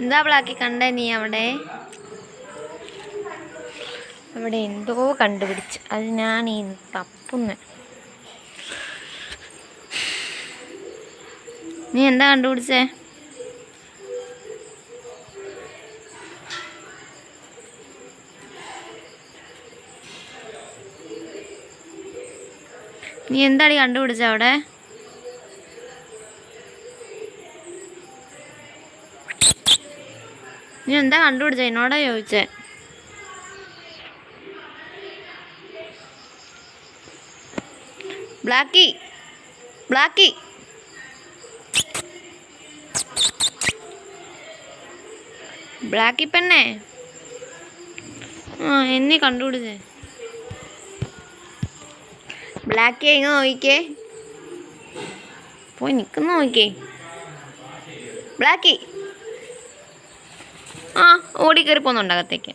എന്താ അവളാക്കി കണ്ട നീ അവിടെ? അവിടെ എന്തോ കണ്ടുപിടിച്ച്. അത് ഞാൻ ഈ തപ്പുന്നു. നീ എന്താ കണ്ടുപിടിച്ചേ? നീ എന്താടി കണ്ടുപിടിച്ച അവിടെ? നീ എന്താ കണ്ടുപിടിച്ച? എന്നോടാ ചോദിച്ചേ. ബ്ലാക്കി ബ്ലാക്കി. ബ്ലാക്കി പെണ്ണേ. ആ എന്നീ കണ്ടുപിടിച്ചേ. ബ്ലാക്കി എങ്ങ നോക്കിക്കേ. പോയി നിൽക്കുന്ന നോക്കിക്കേ. ബ്ലാക്കി. ആ ഓടി കയറി പോകുന്നുണ്ട് അകത്തേക്ക്.